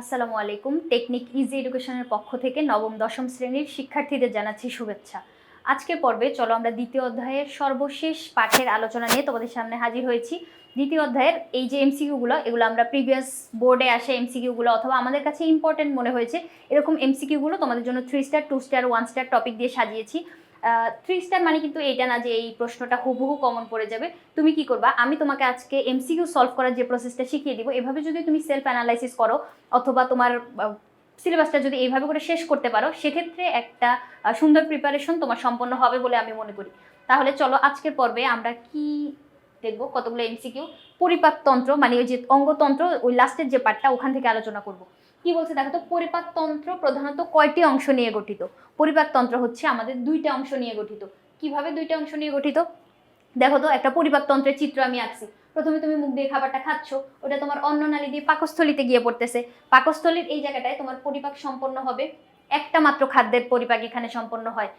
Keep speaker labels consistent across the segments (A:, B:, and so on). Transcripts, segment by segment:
A: আসসালামু আলাইকুম। Technique easy এডুকেশনের পক্ষ থেকে নবম, দশম শ্রেণির শিক্ষার্থীদের জানাচ্ছি শুভেচ্ছা। আজকের পর্বে চলো আমরা দ্বিতীয় অধ্যায়ের সর্বশেষ পাঠের আলোচনা নিয়ে তোমাদের সামনে হাজির হয়েছি। দ্বিতীয় অধ্যায়ের এই যে এমসিকিউগুলো এগুলো আমরা প্রিভিয়াস বোর্ডে আসে এমসিকিউগুলো অথবা আমাদের কাছে ইম্পর্টেন্ট মনে হয়েছে, এরকম এমসিকিউগুলো তোমাদের জন্য three star two star one star topic দিয়ে সাজিয়েছি। থ্রি স্টার মানে কিন্তু এইটা না যে এই প্রশ্নটা হুবহু কমন পড়ে যাবে। তুমি কি করবা? আমি তোমাকে আজকে এমসিকিউ সলভ করার যে প্রসেসটা শিখিয়ে দিব, এভাবে যদি তুমি সেলফ অ্যানালাইসিস করো, অথবা তোমার সিলেবাসটা যদি এইভাবে করে শেষ করতে পারো, সেক্ষেত্রে একটা সুন্দর প্রিপারেশন তোমার সম্পন্ন হবে বলে আমি মনে করি। তাহলে চলো আজকের পর্বে আমরা কি দেখব? কতগুলো এমসিকিউ পরিপাকতন্ত্র মানে ওই যে অঙ্গতন্ত্র, ওই লাস্টের যে পার্টটা ওখান থেকে আলোচনা করব। কি বলছে দেখো তো পরিপাকতন্ত্র প্রধানত কয়টি অংশ নিয়ে গঠিত? পরিপাকতন্ত্র হচ্ছে আমাদের দুইটা অংশ নিয়ে গঠিত। কীভাবে দুইটা অংশ নিয়ে গঠিত? দেখো তো, একটা পরিপাকতন্ত্রের চিত্র আমি আঁকছি। প্রথমে তুমি মুখ দিয়ে খাবারটা খাচ্ছ, ওটা তোমার অন্ন নালী দিয়ে পাকস্থলিতে গিয়ে পড়তেছে। পাকস্থলীর এই জায়গাটায় তোমার পরিপাক সম্পন্ন হবে। একটা মাত্র খাদ্যের পরিপাক এখানে সম্পন্ন হয়।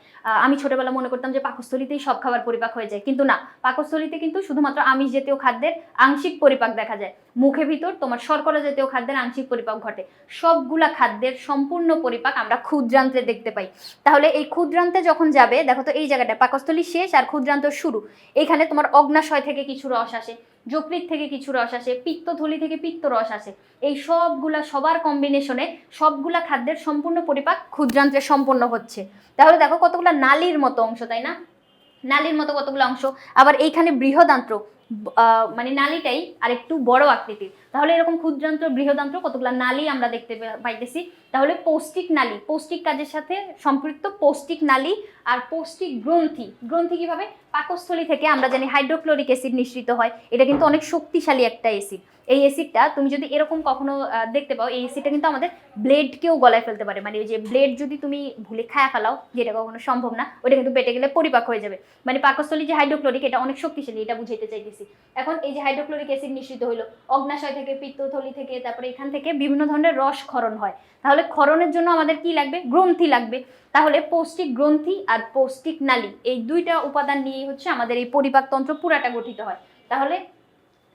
A: আমি ছোটবেলা মনে করতাম যে পাকস্থলিতেই সব খাবার পরিপাক হয়ে যায়। কিন্তু না, পাকস্থলিতে কিন্তু শুধুমাত্র আমিষ জাতীয় খাদ্যের আংশিক পরিপাক দেখা যায়। মুখে ভিতর তোমার শর্করা জাতীয় খাদ্যের আংশিক পরিপাক ঘটে। সবগুলা খাদ্যের সম্পূর্ণ পরিপাক আমরা ক্ষুদ্রান্তে দেখতে পাই। তাহলে এই ক্ষুদ্রান্তে যখন যাবে, দেখো তো এই জায়গাটা, পাকস্থলী শেষ আর ক্ষুদ্রান্ত শুরু। এখানে তোমার অগ্নাশয় থেকে কিছু রস আসে। যকৃত থেকে কিছু রস আসে পিত্তথলি থেকে পিত্ত রস আসে। এই সবগুলা সবার কম্বিনেশনে সবগুলা খাদ্যের সম্পূর্ণ পরিপাক ক্ষুদ্রান্ত্রে সম্পন্ন হচ্ছে। তাহলে দেখো কতগুলা নালীর মতো অংশ, তাই না? নালীর মতো কতগুলো অংশ। আবার এইখানে বৃহদান্ত্র মানে নালিটাই আরেকটু বড় আকৃতির। তাহলে এরকম ক্ষুদ্রান্ত্র বৃহদান্ত্র কতগুলো নালী আমরা দেখতে পাইতেছি? তাহলে পৌষ্টিক নালী, পৌষ্টিক কাজের সাথে সম্পৃক্ত পৌষ্টিক নালী আর পৌষ্টিক গ্রন্থি। গ্রন্থি কীভাবে? পাকস্থলী থেকে আমরা জানি হাইড্রোক্লোরিক অ্যাসিড নিঃসৃত হয়। এটা কিন্তু অনেক শক্তিশালী একটা অ্যাসিড। এই এসিডটা তুমি যদি এরকম কখনো দেখতে পাও, এই এসিডটা কিন্তু আমাদের ব্লেডকেও গলায় ফেলতে পারে। মানে ওই যে ব্লেড যদি তুমি ভুলে খায়া ফেলাও, যেটা কখনো সম্ভব না ওটা কিন্তু পেটে গেলে পরিপাক হয়ে যাবে। মানে পাকস্থলী যে হাইড্রোক্লোরিক এটা অনেক শক্তিশালী, এটা বুঝাইতে চাইতেছি। এখন এই যে হাইড্রোক্লোরিক অ্যাসিড নিঃসৃত হলো অগ্নাশয় থেকে, পিত্তথলি থেকে, তারপরে এখান থেকে বিভিন্ন ধরনের রস ক্ষরণ হয়। তাহলে ক্ষরণের জন্য আমাদের কি লাগবে? গ্রন্থি লাগবে। তাহলে পৌষ্টিক গ্রন্থি আর পৌষ্টিক নালী, এই দুইটা উপাদান নিয়েই হচ্ছে আমাদের এই পরিপাকতন্ত্র পুরাটা গঠিত হয়। তাহলে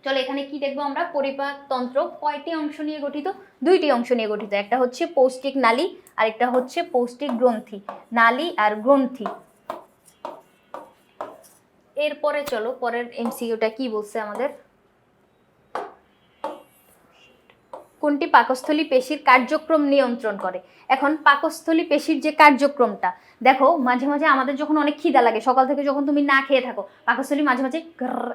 A: চলো এখানে কি দেখব আমরা? পরিপাকতন্ত্র কয়টি অংশ নিয়ে গঠিত? দুইটি অংশ নিয়ে গঠিত। একটা হচ্ছে পৌষ্টিক নালী আর একটা হচ্ছে পৌষ্টিক গ্রন্থি। নালী আর গ্রন্থি। এরপরে চলো পরের এমসিকিউটা কি বলছে আমাদের? কোনটি পাকস্থলী পেশির কার্যক্রম নিয়ন্ত্রণ করে? এখন পাকস্থলী পেশির যে কার্যক্রমটা, দেখো মাঝে মাঝে আমাদের যখন অনেক খিদা লাগে, সকাল থেকে যখন তুমি না খেয়ে থাকো, পাকস্থলী মাঝে মাঝে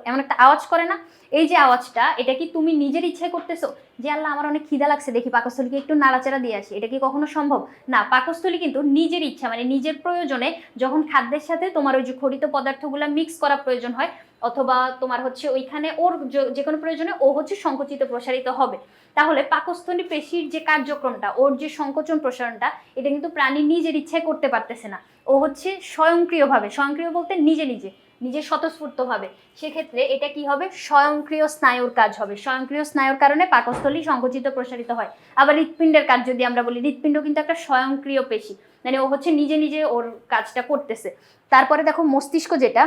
A: এমন একটা আওয়াজ করে না? এই যে আওয়াজটা, এটা কি তুমি নিজের ইচ্ছায় করতেছো? যে আল্লাহ, আমার অনেক খিদা লাগছে, দেখি পাকস্থলীকে একটু নাড়াচাড়া দিয়ে আসি। এটা কি কখনো সম্ভব? না, পাকস্থলী কিন্তু নিজের ইচ্ছা মানে নিজের প্রয়োজনে যখন খাদ্যের সাথে তোমার ওই যে খরিত পদার্থগুলো মিক্স করা প্রয়োজন হয়, অথবা তোমার হচ্ছে ওইখানে ওর যে- যে কোনো প্রয়োজনে ও হচ্ছে সংকুচিত, প্রসারিত হবে। তাহলে পাকস্থলী পেশির যে কার্যক্রমটা, ওর যে সংকোচন, প্রসারণটা, এটা কিন্তু প্রাণী নিজের ইচ্ছায় করতে পারতেছে না। ও হচ্ছে স্বয়ংক্রিয়ভাবে, স্বয়ংক্রিয় বলতে নিজে নিজে। নিজে স্বতঃস্ফূর্তভাবে। সেক্ষেত্রে এটা কি হবে? স্বয়ংক্রিয় স্নায়ুর কাজ হবে। স্বয়ংক্রিয় স্নায়ুর কারণে পাকস্থলী সংকুচিত প্রসারিত হয়। আবার হৃৎপিণ্ডের কাজ যদি আমরা বলি, হৃৎপিণ্ড কিন্তু একটা স্বয়ংক্রিয় পেশি। মানে ও হচ্ছে নিজে নিজে ওর কাজটা করতেছে। তারপরে দেখো মস্তিষ্ক যেটা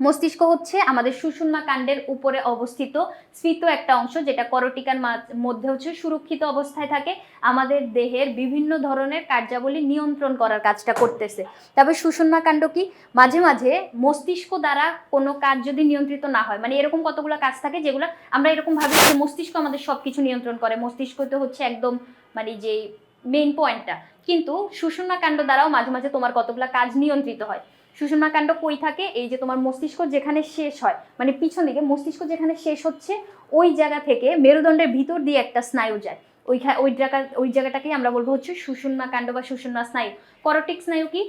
A: মস্তিষ্ক হচ্ছে আমাদের সুষুম্না কাণ্ডের উপরে অবস্থিত, স্ফীত একটা অংশ যেটা করটিকার মধ্যে হচ্ছে সুরক্ষিত অবস্থায় থাকে। আমাদের দেহের বিভিন্ন ধরনের কার্যাবলী নিয়ন্ত্রণ করার কাজটা করতেছে। তবে সুষুম্না কাণ্ড কি? মাঝে মাঝে মস্তিষ্ক দ্বারা কোনো কাজ যদি নিয়ন্ত্রিত না হয় মানে এরকম কতগুলো কাজ থাকে যেগুলো আমরা এরকম ভাবি যে মস্তিষ্ক আমাদের সব কিছু নিয়ন্ত্রণ করে। মস্তিষ্ক তো হচ্ছে একদম মানে যে মেইন পয়েন্টটা কিন্তু সুষুম্না কাণ্ড দ্বারাও মাঝে মাঝে তোমার কতগুলো কাজ নিয়ন্ত্রিত হয়। সুষুম্না কাণ্ড কই থাকে? এই যে তোমার মস্তিষ্ক যেখানে শেষ হয় মানে পিছন দিকে মস্তিষ্ক যেখানে শেষ হচ্ছে, ওই জায়গা থেকে মেরুদণ্ডের ভিতর দিয়ে একটা স্নায়ু যায়। ওই ওই জায়গা ওই জায়গাটাকেই আমরা বলব হচ্ছে সুষুন্না কাণ্ড বা সুষুম্না স্নায়ু। করটিক স্নায়ু কি?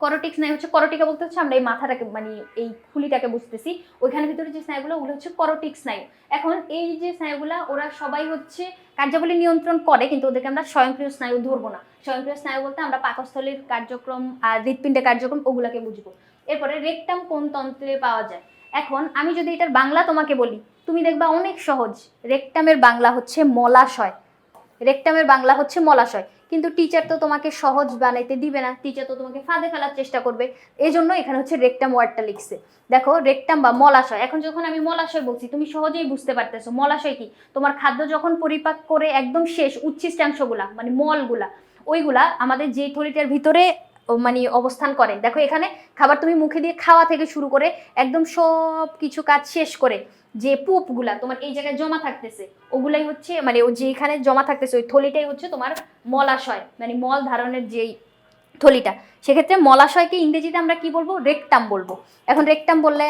A: করটিক স্নায়ু হচ্ছে করটিকা বলতে হচ্ছে আমরা এই মাথাটাকে মানে এই খুলিটাকে বুঝতেছি। ওইখানের ভিতরে যে স্নায়ুগুলো, ওগুলো হচ্ছে করটিক স্নায়ু। এখন এই যে স্নায়ুগুলা, ওরা সবাই হচ্ছে কার্যাবলী নিয়ন্ত্রণ করে, কিন্তু ওদেরকে আমরা স্বয়ংক্রিয় স্নায়ু ধরবো না। স্বয়ংক্রিয় স্নায়ু বলতে আমরা পাকস্থলীর কার্যক্রম, আর হৃৎপিণ্ডের কার্যক্রম, ওগুলাকে বুঝব। এরপরে রেকটাম কোন তন্ত্রে পাওয়া যায়? এখন আমি যদি এটার বাংলা তোমাকে বলি, তুমি দেখবা অনেক সহজ। রেকটামের বাংলা হচ্ছে মলাশয়। রেকটামের বাংলা হচ্ছে মলাশয়। কিন্তু টিচার তো তোমাকে সহজ বানাইতে দিবে না। টিচার তো তোমাকে ফাঁদে ফেলার চেষ্টা করবে। এই জন্য এখানে হচ্ছে রেকটাম ওয়ার্ডটা লিখছে। দেখো রেকটাম বা মলাশয়। এখন যখন আমি মলাশয় বলছি, তুমি সহজেই বুঝতে পারতেছো। মলাশয় কি? তোমার খাদ্য যখন পরিপাক করে একদম শেষ, উচ্ছিষ্টাংশগুলা মানে মলগুলা, ওইগুলা আমাদের যে থলিটার ভিতরে মানে অবস্থান করে। দেখো, এখানে খাবার তুমি মুখে দিয়ে খাওয়া থেকে শুরু করে একদম সব কিছু কাজ শেষ করে যে পুপগুলা, তোমার এই জায়গায় জমা থাকতেছে, ওগুলাই হচ্ছে মানে ও যেখানে জমা থাকতেছে, ওই থলিটাই হচ্ছে তোমার মলাশয় মানে মল ধারণের যেই থলিটা। সেক্ষেত্রে মলাশয়কে ইংরেজিতে আমরা কি বলব? রেকটাম বলব। এখন রেকটাম বললে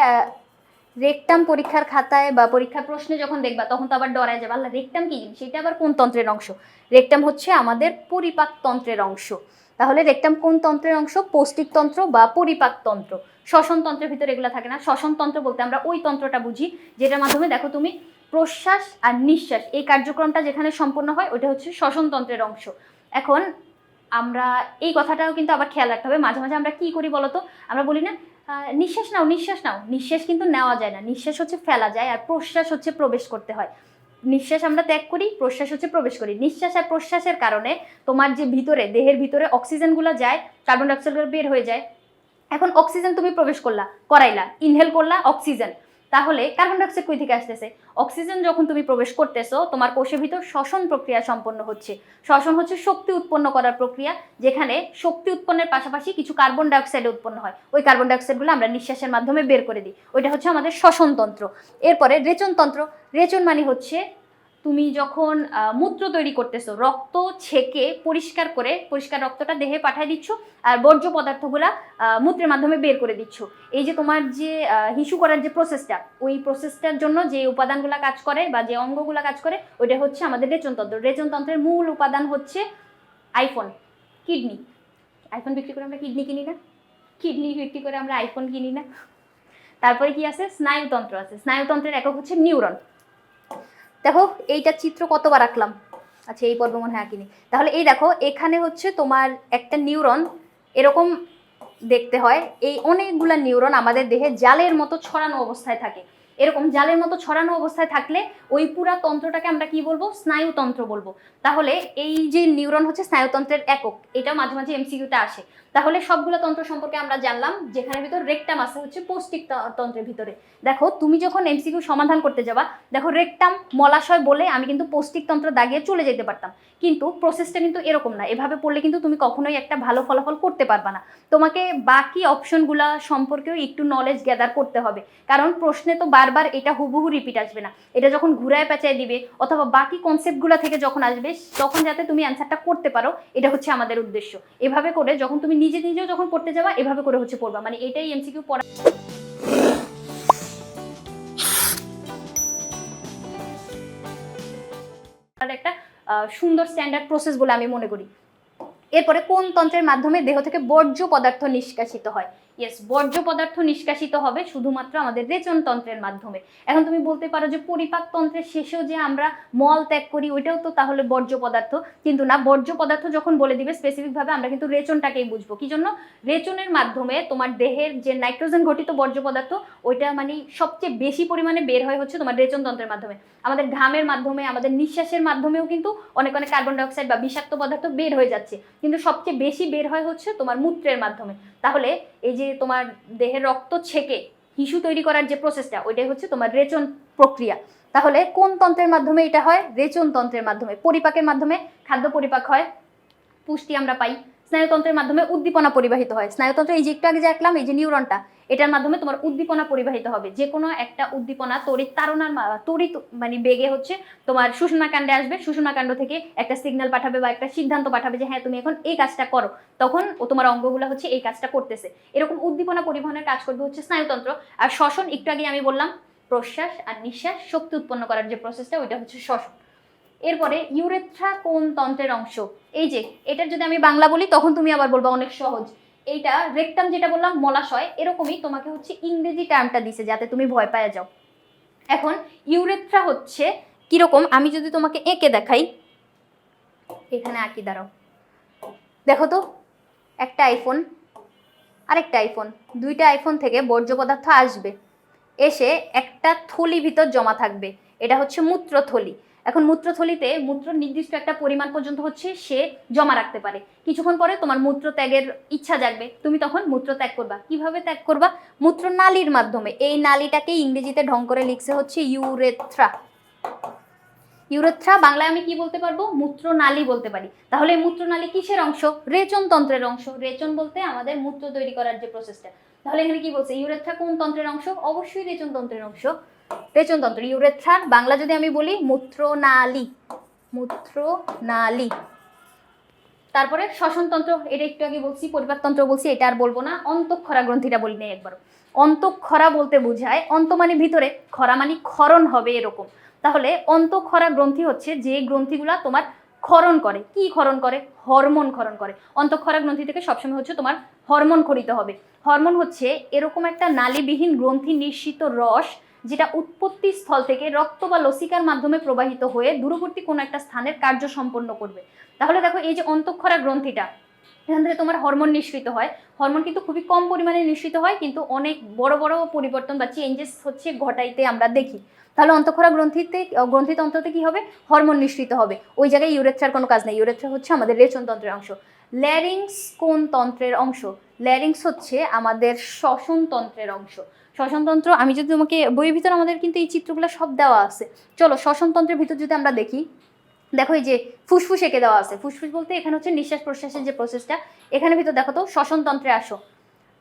A: রেকটাম পরীক্ষার খাতায় বা পরীক্ষার প্রশ্নে যখন দেখবা, তখন তো আবার ডরায় যাবে। আল্লাহ, রেকটাম কি? সেটা আবার কোন তন্ত্রের অংশ? রেকটাম হচ্ছে আমাদের পরিপাক তন্ত্রের অংশ। তাহলে রেকটাম কোন তন্ত্রের অংশ? পৌষ্টিক তন্ত্র বা পরিপাক তন্ত্র। শ্বসন তন্ত্রের ভিতরে এগুলো থাকে না। শ্বসন তন্ত্র বলতে আমরা ওই তন্ত্রটা বুঝি, যেটার মাধ্যমে দেখো তুমি প্রশ্বাস আর নিঃশ্বাস, এই কার্যক্রমটা যেখানে সম্পন্ন হয় ওটা হচ্ছে শ্বসন তন্ত্রের অংশ। এখন আমরা এই কথাটাও কিন্তু আবার খেয়াল রাখতে হবে। মাঝে মাঝে আমরা কি করি বলতো? আমরা বলি না নিঃশ্বাস নাও নিঃশ্বাস নাও। নিঃশ্বাস কিন্তু নেওয়া যায় না। নিঃশ্বাস হচ্ছে ফেলা যায় আর প্রশ্বাস হচ্ছে প্রবেশ করতে হয়। নিঃশ্বাস আমরা ত্যাগ করি, প্রশ্বাস হচ্ছে প্রবেশ করি। নিঃশ্বাস আর প্রশ্বাসের কারণে তোমার যে ভিতরে, দেহের ভিতরে অক্সিজেনগুলো যায় কার্বন ডাইঅক্সাইডগুলো বের হয়ে যায়। এখন অক্সিজেন তুমি প্রবেশ করলা, করাইলা ইনহেল করলা, অক্সিজেন। তাহলে কার্বন ডাইঅক্সাইড কই থেকে আসতেছে? অক্সিজেন যখন তুমি প্রবেশ করতেছো, তোমার কোষের ভিতর শ্বসন প্রক্রিয়া সম্পন্ন হচ্ছে। শ্বসন হচ্ছে শক্তি উৎপন্ন করার প্রক্রিয়া, যেখানে শক্তি উৎপন্নের পাশাপাশি কিছু কার্বন ডাইঅক্সাইড উৎপন্ন হয়। ওই কার্বন ডাইঅক্সাইডগুলো আমরা নিঃশ্বাসের মাধ্যমে বের করে দিই। ওইটা হচ্ছে আমাদের শ্বসনতন্ত্র এরপরে রেচনতন্ত্র রেচন মানে হচ্ছে তুমি যখন মূত্র তৈরি করতেছো, রক্ত ছেঁকে পরিষ্কার করে, পরিষ্কার রক্তটা দেহে পাঠিয়ে দিচ্ছ আর বর্জ্য পদার্থগুলা মূত্রের মাধ্যমে বের করে দিচ্ছ। এই যে তোমার যে হিসু করার যে প্রসেসটা ওই প্রসেসটার জন্য যে উপাদানগুলো কাজ করে বা যে অঙ্গগুলো কাজ করে, ওইটা হচ্ছে আমাদের রেচনতন্ত্র রেচনতন্ত্রের মূল উপাদান হচ্ছে আইফোন কিডনি আইফোন বিক্রি করে আমরা কিডনি কিনি না। কিডনি বিক্রি করে আমরা আইফোন কিনি না। তারপরে কি আছে? স্নায়ুতন্ত্র আছে। স্নায়ুতন্ত্রের একক হচ্ছে নিউরন দেখো, এইটা চিত্র কতবার আঁকলাম? আচ্ছা এই পর্ব মনে হয় আঁকিনি। তাহলে এই দেখো, এখানে হচ্ছে তোমার একটা নিউরন, এরকম দেখতে হয়। এই অনেকগুলা নিউরন আমাদের দেহে জালের মতো ছড়ানো অবস্থায় থাকে। এরকম জালের মতো ছড়ানো অবস্থায় থাকলে ওই পুরা তন্ত্রটাকে আমরা কি বলব? স্নায়ুতন্ত্র বলব। তাহলে এই যে নিউরন হচ্ছে স্নায়ুতন্ত্রের একক, এটা মাঝে মাঝে এমসিকিউতে আসে। তাহলে সবগুলো তন্ত্র সম্পর্কে আমরা জানলাম যেখানে ভিতর রেকটাম আছে হচ্ছে পৌষ্টিক তন্ত্রের ভিতরে। দেখো, তুমি যখন এমসিকিউ সমাধান করতে যাবা, দেখো রেকটাম মলাশয় বলে আমি কিন্তু পৌষ্টিক তন্ত্র দাগিয়ে চলে যেতে পারতাম। কিন্তু প্রসেসটা কিন্তু এরকম না। এভাবে পড়লে কিন্তু তুমি কখনোই একটা ভালো ফলাফল করতে পারবা না। তোমাকে বাকি অপশনগুলা সম্পর্কেও একটু নলেজ গ্যাদার করতে হবে। কারণ প্রশ্নে তো বারবার এটা হুবহু রিপিট আসবে না। এটা যখন ঘুরায় পেঁচায় দিবে, অথবা বাকি কনসেপ্টগুলো থেকে যখন আসবে, তখন যাতে তুমি অ্যান্সারটা করতে পারো, এটা হচ্ছে আমাদের উদ্দেশ্য। এভাবে করে যখন তুমি নিজে নিজেও যখন পড়তে যাওয়া এভাবে করে হচ্ছে পড়বা। মানে এটাই এমসিকিউ পড়া একটা সুন্দর স্ট্যান্ডার্ড প্রসেস বলে আমি মনে করি। এরপরে কোন তন্ত্রের মাধ্যমে দেহ থেকে বর্জ্য পদার্থ নিষ্কাশিত হয়? ইয়েস বর্জ্য পদার্থ নিষ্কাশিত হবে শুধুমাত্র আমাদের রেচন তন্ত্রের মাধ্যমে। এখন তুমি বলতে পারো যে পরিপাক তন্ত্রের শেষেও যে আমরা মল ত্যাগ করি, ওইটাও তো তাহলে বর্জ্য পদার্থ। কিন্তু না, বর্জ্য পদার্থ যখন বলে দিবে স্পেসিফিকভাবে আমরা কিন্তু রেচনটাকেই বুঝব। কি জন্য? রেচনের মাধ্যমে তোমার দেহের যে নাইট্রোজেন ঘটিত বর্জ্য পদার্থ, ওইটা মানে সবচেয়ে বেশি পরিমাণে বের হয় হচ্ছে তোমার রেচন তন্ত্রের মাধ্যমে। আমাদের ঘামের মাধ্যমে, আমাদের নিঃশ্বাসের মাধ্যমেও কিন্তু অনেক অনেক কার্বন ডাইঅক্সাইড বা বিষাক্ত পদার্থ বের হয়ে যাচ্ছে। কিন্তু সবচেয়ে বেশি বের হয় হচ্ছে তোমার মূত্রের মাধ্যমে। তাহলে এই যে তোমার দেহের রক্ত ছেকে হিসু তৈরি করার যে প্রসেসটা ওইটাই হচ্ছে তোমার রেচন প্রক্রিয়া। তাহলে কোন তন্ত্রের মাধ্যমে এটা হয়? রেচন তন্ত্রের মাধ্যমে, পরিপাকের মাধ্যমে খাদ্য পরিপাক হয়। পুষ্টি আমরা পাই। স্নায়ুতন্ত্রের মাধ্যমে উদ্দীপনা পরিবাহিত হয়। স্নায়ুতন্ত্র, এই যে একটু আগে যে আঁকলাম, এই যে নিউরনটা এটার মাধ্যমে তোমার উদ্দীপনা পরিবাহিত হবে। যে কোনো একটা উদ্দীপনা তড়িৎ তারণার তড়িৎ মানে বেগে হচ্ছে তোমার সুষমাকাণ্ডে আসবে। সুষমাকাণ্ড থেকে একটা সিগন্যাল পাঠাবে বা একটা সিদ্ধান্ত পাঠাবে যে হ্যাঁ তুমি এখন এই কাজটা করো। তখন ও তোমার অঙ্গগুলো হচ্ছে এই কাজটা করতেছে। এরকম উদ্দীপনা পরিবহনের কাজ করবে হচ্ছে স্নায়ুতন্ত্র। আর শ্বসন, একটু আগে আমি বললাম, প্রশ্বাস আর নিঃশ্বাস শক্তি উৎপন্ন করার যে প্রসেসটা ওইটা হচ্ছে শ্বসন। এরপরে ইউরেথ্রা কোন তন্ত্রের অংশ। এই যে, এটার যদি আমি বাংলা বলি, তখন তুমি আবার বলবা অনেক সহজ। এইটা রেকটাম যেটা বললাম, মলাশয়, এরকমই তোমাকে হচ্ছে ইংরেজি টার্মটা দিছে যাতে তুমি ভয় পায় যাও। এখন ইউরেথ্রা হচ্ছে কীরকম? আমি যদি তোমাকে এঁকে দেখাই। এখানে আঁকি, দাঁড়াও। দেখো তো, একটা আইফোন আরেকটা আইফোন দুইটা আইফোন থেকে বর্জ্য পদার্থ আসবে। এসে একটা থলি ভিতর জমা থাকবে। এটা হচ্ছে মূত্রথলি। এখন মূত্রথলিতে মূত্র নির্দিষ্ট একটা পরিমাণ পর্যন্ত হচ্ছে সে জমা রাখতে পারে। কিছুক্ষণ পরে তোমার মূত্র ত্যাগের ইচ্ছা জাগবে। তুমি তখন মূত্র ত্যাগ করবা। কীভাবে ত্যাগ করবা? মূত্র নালীর মাধ্যমে। এই নালীটাকে ইংরেজিতে ঢং করে লিখছে হচ্ছে ইউরেথ্রা। ইউরেথ্রা, বাংলায় আমি কি বলতে পারব? মূত্রনালী বলতে পারি। তাহলে মূত্রনালী কিসের অংশ? রেচন তন্ত্রের অংশ। রেচন বলতে আমাদের মূত্র তৈরি করার যে প্রসেসটা তাহলে এখানে কি বলছে? ইউরেথ্রা কোন তন্ত্রের অংশ? অবশ্যই রেচন তন্ত্রের অংশ। রেচন তন্ত্র ইউরেথ্রার বাংলা যদি আমি বলি, মূত্রনালী মূত্রনালী। তারপরে শ্বসনতন্ত্র, এটা একটু আগে বলছি, পরিপাকতন্ত্র বলছি, এটা আর বলব না, অন্তঃক্ষরা গ্রন্থিটা বলি নাই একবার অন্তঃক্ষরা বলতে বোঝায়, অন্ত মানে ভিতরে, খরা মানে ক্ষরণ হবে এরকম। তাহলে অন্তঃক্ষরা গ্রন্থি হচ্ছে যে গ্রন্থিগুলা তোমার ক্ষরণ করে। কি ক্ষরণ করে? হরমোন ক্ষরণ করে। অন্তঃক্ষরা গ্রন্থি থেকে সবসময় হচ্ছে তোমার হরমোন খরিত হবে। হরমোন হচ্ছে এরকম একটা নালীবিহীন গ্রন্থি নিঃসৃত রস যেটা উৎপত্তি স্থল থেকে রক্ত বা লসিকার মাধ্যমে প্রবাহিত হয়ে দূরবর্তী কোনো একটা স্থানের কার্য সম্পন্ন করবে। তাহলে দেখো এই যে অন্তঃক্ষরা গ্রন্থিটা, এখান থেকে তোমার হরমোন নিঃসৃত হয়। হরমোন কিন্তু খুবই কম পরিমাণে নিঃসৃত হয়, কিন্তু অনেক বড় বড় পরিবর্তন বা চেঞ্জেস হচ্ছে ঘটাইতে আমরা দেখি। তাহলে অন্তঃক্ষরা গ্রন্থিতে গ্রন্থিতন্ত্রতে কি হবে? হরমোন নিঃসৃত হবে। ওই জায়গায় ইউরেথ্রার কোনো কাজ নেই। ইউরেথ্রা হচ্ছে আমাদের রেচন তন্ত্রের অংশ। ল্যারিংস কোন তন্ত্রের অংশ? ল্যারিংস হচ্ছে আমাদের শ্বসন তন্ত্রের অংশ। শ্বসনতন্ত্র, আমি যদি তোমাকে বইয়ের ভিতর আমাদের কিন্তু এই চিত্রগুলো সব দেওয়া আছে। চলো, শ্বসনতন্ত্রের ভিতর যদি আমরা দেখি, দেখো এই যে ফুসফুস এঁকে দেওয়া আছে। ফুসফুস বলতে এখানে হচ্ছে নিঃশ্বাস প্রশ্বাসের যে প্রসেসটা এখানে ভিতর দেখো তো, শ্বসনতন্ত্রে আসো।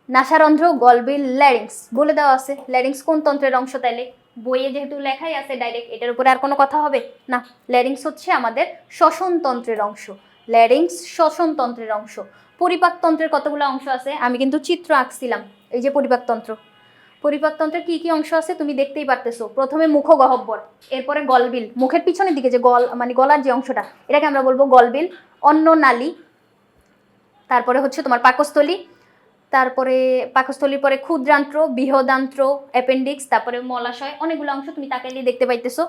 A: নাসারন্ধ্র, গলবিল ল্যারিংস বলে দেওয়া আছে। ল্যারিংস কোন তন্ত্রের অংশ তাইলে? বইয়ে যেহেতু লেখাই আছে ডাইরেক্ট এটার উপরে আর কোনো কথা হবে? না ল্যারিংস হচ্ছে আমাদের শ্বসনতন্ত্রের অংশ। ল্যারিংস শ্বসনতন্ত্রের অংশ। পরিপাকতন্ত্রের কতগুলো অংশ আছে? আমি কিন্তু চিত্র আঁকছিলাম, এই যে পরিপাকতন্ত্র। পরিপাকতন্ত্রের কি কি অংশ আছে তুমি দেখতেই পারতেছো। প্রথমে মুখ গহব্বর এরপরে গলবিল। মুখের পিছনের দিকে যে গল মানে গলার যে অংশটা, এটাকে আমরা বলব গলবিল। অন্ন নালী, তারপরে হচ্ছে তোমার পাকস্থলী, তারপরে পাকস্থলীর পরে ক্ষুদ্রান্ত্র, বৃহদান্ত্র, অ্যাপেন্ডিক্স, তারপরে মলাশয়, অনেকগুলো অংশ তুমি তাকাইলে দেখতে পাইতেছো।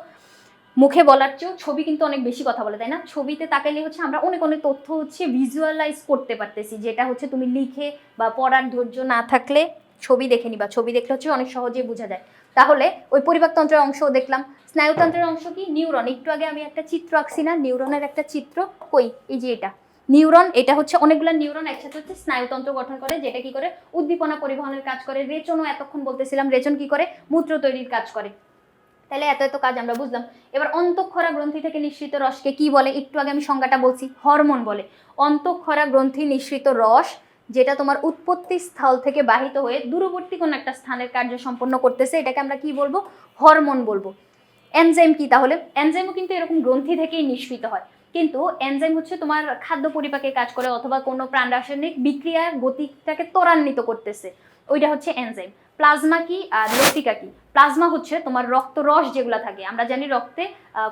A: মুখে বলার চেয়েও ছবি কিন্তু অনেক বেশি কথা বলে, তাই না? ছবিতে তাকাইলে হচ্ছে আমরা অনেক অনেক তথ্য হচ্ছে ভিজুয়ালাইজ করতে পারতেছি, যেটা হচ্ছে তুমি লিখে বা পড়ার ধৈর্য না থাকলে ছবি দেখে নিবা। ছবি দেখলে হচ্ছে অনেক সহজেই বোঝা যায়। তাহলে ওই পরিপাকতন্ত্রের অংশও দেখলাম। স্নায়ুতন্ত্রের অংশ কি? নিউরন। একটু আগে আমি একটা চিত্র আঁকছি না? নিউরনের একটা চিত্র কই? এই যে এটা। নিউরন, এটা হচ্ছে অনেকগুলো নিউরন একসাথে হচ্ছে স্নায়ুতন্ত্র গঠন করে, যেটা কি করে? উদ্দীপনা পরিবহনের কাজ করে। রেচনও এতক্ষণ বলতেছিলাম, রেচন কি করে? মূত্র তৈরির কাজ করে। তাহলে এত এত কাজ আমরা বুঝলাম। এবার অন্তঃক্ষরা গ্রন্থি থেকে নিঃসৃত রসকে কি বলে? একটু আগে আমি সংজ্ঞাটা বলছি, হরমোন বলে। অন্তঃক্ষরা গ্রন্থি নিঃসৃত রস যেটা তোমার উৎপত্তি স্থল থেকে বাহিত হয়ে দূরবর্তী কোনো একটা স্থানের কার্য সম্পন্ন করতেছে, এটাকে আমরা কি বলব? হরমোন বলব। এনজাইম কি তাহলে? এনজাইমও কিন্তু এরকম গ্রন্থি থেকেই নিঃসৃত হয়। কিন্তু এনজাইম হচ্ছে তোমার খাদ্য পরিপাকে কাজ করে অথবা কোনো প্রাণ রাসায়নিক বিক্রিয়ার গতিটাকে ত্বরান্বিত করতেছে। ওইটা হচ্ছে এনজাইম। প্লাজমা কি আর লসিকা কি? প্লাজমা হচ্ছে তোমার রক্তরস যেগুলো থাকে। আমরা জানি রক্তে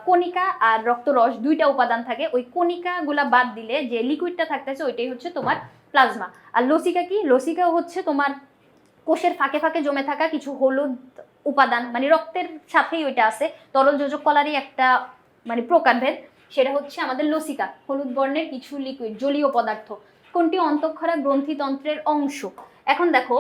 A: কণিকা আর রক্তরস দুইটা উপাদান থাকে। ওই কণিকাগুলা বাদ দিলে যে লিকুইডটা থাকতেছে, ওইটাই হচ্ছে তোমার প্লাজমা। আর লসিকা কি? লসিকা হচ্ছে তোমার কোষের ফাঁকে ফাঁকে জমে থাকা কিছু হলুদ উপাদান মানে রক্তের সাথেই ওইটা আছে। তরল যোজক কলারই একটা মানে প্রকারভেদ সেটা হচ্ছে আমাদের লসিকা, হলুদ বর্ণের কিছু লিকুইড জলীয় পদার্থ। কোনটি অন্তঃক্ষরা গ্রন্থিতন্ত্রের অংশ? এখন দেখো,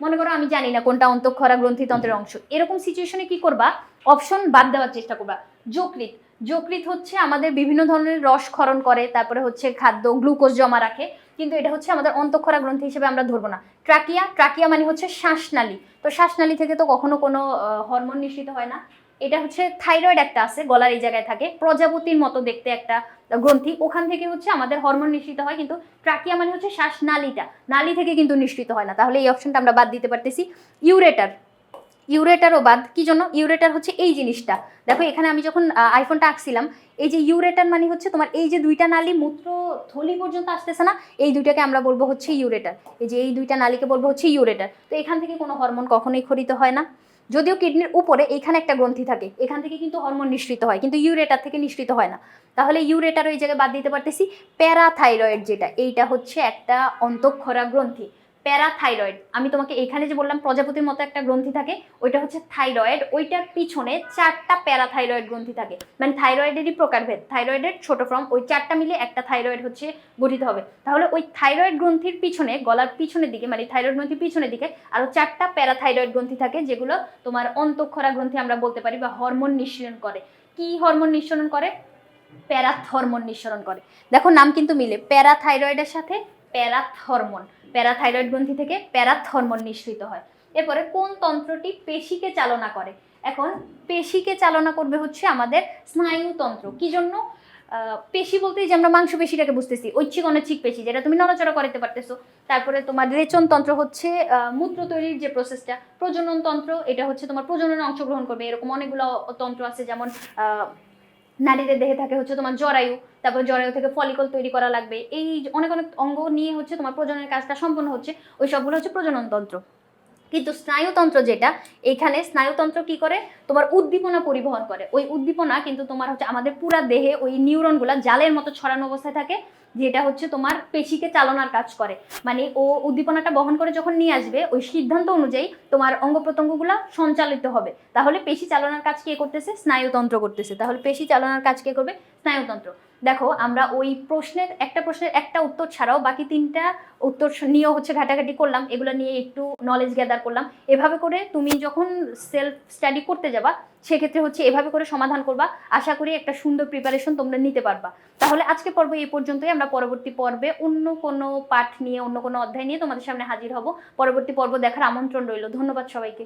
A: মনে করো আমি জানি না কোনটা অন্তঃক্ষরা গ্রন্থিতন্ত্রের অংশ। এরকম সিচুয়েশনে কি করবা? অপশন বাদ দেওয়ার চেষ্টা করবা। যকৃত যকৃত হচ্ছে আমাদের বিভিন্ন ধরনের রস ক্ষরণ করে, তারপরে হচ্ছে খাদ্য, গ্লুকোজ জমা রাখে। কিন্তু এটা হচ্ছে আমাদের অন্তঃক্ষরা গ্রন্থি হিসেবে আমরা ধরবো না। ট্রাকিয়া ট্রাকিয়া মানে হচ্ছে শ্বাসনালী। তো শ্বাসনালী থেকে তো কখনো কোনো হরমোন নিঃসৃত হয় না। এটা হচ্ছে থাইরয়েড একটা আছে, গলার এই জায়গায় থাকে। প্রজাপতির মতো দেখতে একটা গ্রন্থি। ওখান থেকে হচ্ছে আমাদের হরমোন নিঃসৃত হয়, কিন্তু ট্রাকিয়া মানে হচ্ছে শ্বাসনালীটা। নালী থেকে কিন্তু নিঃসৃত হয় না। তাহলে এই অপশনটা আমরা বাদ দিতে পারতেছি। ইউরেটার। ইউরেটারও বাদ, কি জন্য? ইউরেটার হচ্ছে এই জিনিসটা। দেখো, এখানে আমি যখন আইফোনটা আঁকছিলাম, এই যে ইউরেটার মানে হচ্ছে তোমার এই যে দুইটা নালী মূত্র থলি পর্যন্ত আসতেছে না, এই দুইটাকে আমরা বলব হচ্ছে ইউরেটার। এই যে এই দুইটা নালীকে বলব হচ্ছে ইউরেটার। তো এখান থেকে কোনো হরমোন কখনোই খরিত হয় না। যদিও কিডনির উপরে এইখানে একটা গ্রন্থি থাকে, এখান থেকে কিন্তু হরমোন নিঃসৃত হয়, কিন্তু ইউরেটার থেকে নিঃসৃত হয় না। তাহলে ইউরেটার ওই জায়গায় বাদ দিতে পারতেছি, প্যারাথাইরয়েড যেটা, এইটা হচ্ছে একটা অন্তঃক্ষরা গ্রন্থি। প্যারাথাইরয়েড। আমি তোমাকে এখানে যে বললাম প্রজাপতির মতো একটা গ্রন্থি থাকে, ওইটা হচ্ছে থাইরয়েড। ওইটার পিছনে চারটা প্যারাথাইরয়েড গ্রন্থি থাকে। মানে থাইরয়েডেরই প্রকারভেদ। থাইরয়েডের ছোট ফর্ম, ওই চারটা মিলে একটা থাইরয়েড হচ্ছে গঠিত হবে। তাহলে ওই থাইরয়েড গ্রন্থির পিছনে, গলার পিছনের দিকে মানে থাইরয়েড গ্রন্থির পিছনের দিকে আরও চারটা প্যারাথাইরয়েড গ্রন্থি থাকে, যেগুলো তোমার অন্তঃক্ষরা গ্রন্থি আমরা বলতে পারি বা হরমোন নিঃসরণ করে। কি হরমোন নিঃসরণ করে? প্যারাথরমোন নিঃসরণ করে। দেখো নাম কিন্তু মিলে। প্যারাথাইরয়েডের সাথে প্যারাথরমোন। প্যারাথাইরয়েড গ্রন্থি থেকে প্যারাথরমোন নিঃসৃত হয়। এরপরে কোন তন্ত্রটি পেশিকে চালনা করে? এখন পেশিকে চালনা করবে হচ্ছে আমাদের স্নায়ুতন্ত্র কি জন্য? পেশি বলতে যে আমরা মাংস পেশিটাকে বুঝতেছি ঐচ্ছিক অনৈচ্ছিক পেশি, যেটা তুমি নড়াচড়া করতে পারতেছো। তারপরে তোমার রেচন তন্ত্র হচ্ছে মূত্র তৈরির যে প্রসেসটা প্রজনন তন্ত্র, এটা হচ্ছে তোমার প্রজননে অংশগ্রহণ করবে। এরকম অনেকগুলো তন্ত্র আছে, যেমন নারীদের দেহে থাকে হচ্ছে তোমার জরায়ু, তারপর জরায়ু থেকে ফলিকল তৈরি করা লাগবে। এই অনেক অনেক অঙ্গ নিয়ে হচ্ছে তোমার প্রজননের কাজটা সম্পন্ন হচ্ছে। ওই সবগুলো হচ্ছে প্রজনন তন্ত্র কিন্তু স্নায়ুতন্ত্র যেটা, এখানে স্নায়ুতন্ত্র কি করে? তোমার উদ্দীপনা পরিবহন করে। ওই উদ্দীপনা কিন্তু তোমার হচ্ছে আমাদের পুরা দেহে ওই নিউরনগুলা জালের মতো ছড়ানো অবস্থায় থাকে, যেটা হচ্ছে তোমার পেশিকে চালনার কাজ করে। মানে ও উদ্দীপনাটা বহন করে যখন নিয়ে আসবে, ওই সিদ্ধান্ত অনুযায়ী তোমার অঙ্গ প্রত্যঙ্গগুলা সঞ্চালিত হবে। তাহলে পেশি চালনার কাজ কে করতেছে? স্নায়ুতন্ত্র করতেছে। তাহলে পেশি চালনার কাজ কে করবে? স্নায়ুতন্ত্র। দেখো, আমরা ওই প্রশ্নের, একটা প্রশ্নের একটা উত্তর ছাড়াও বাকি তিনটা উত্তর নিয়েও হচ্ছে ঘাটাঘাটি করলাম। এগুলো নিয়ে একটু নলেজ গ্যাদার করলাম। এভাবে করে তুমি যখন সেলফ স্টাডি করতে যাবা, সেক্ষেত্রে হচ্ছে এভাবে করে সমাধান করবা। আশা করি একটা সুন্দর প্রিপারেশন তোমরা নিতে পারবা। তাহলে আজকে পর্ব এই পর্যন্তই। আমরা পরবর্তী পর্বে অন্য কোনো পাঠ নিয়ে, অন্য কোনো অধ্যায় নিয়ে তোমাদের সামনে হাজির হব। পরবর্তী পর্ব দেখার আমন্ত্রণ রইল। ধন্যবাদ সবাইকে।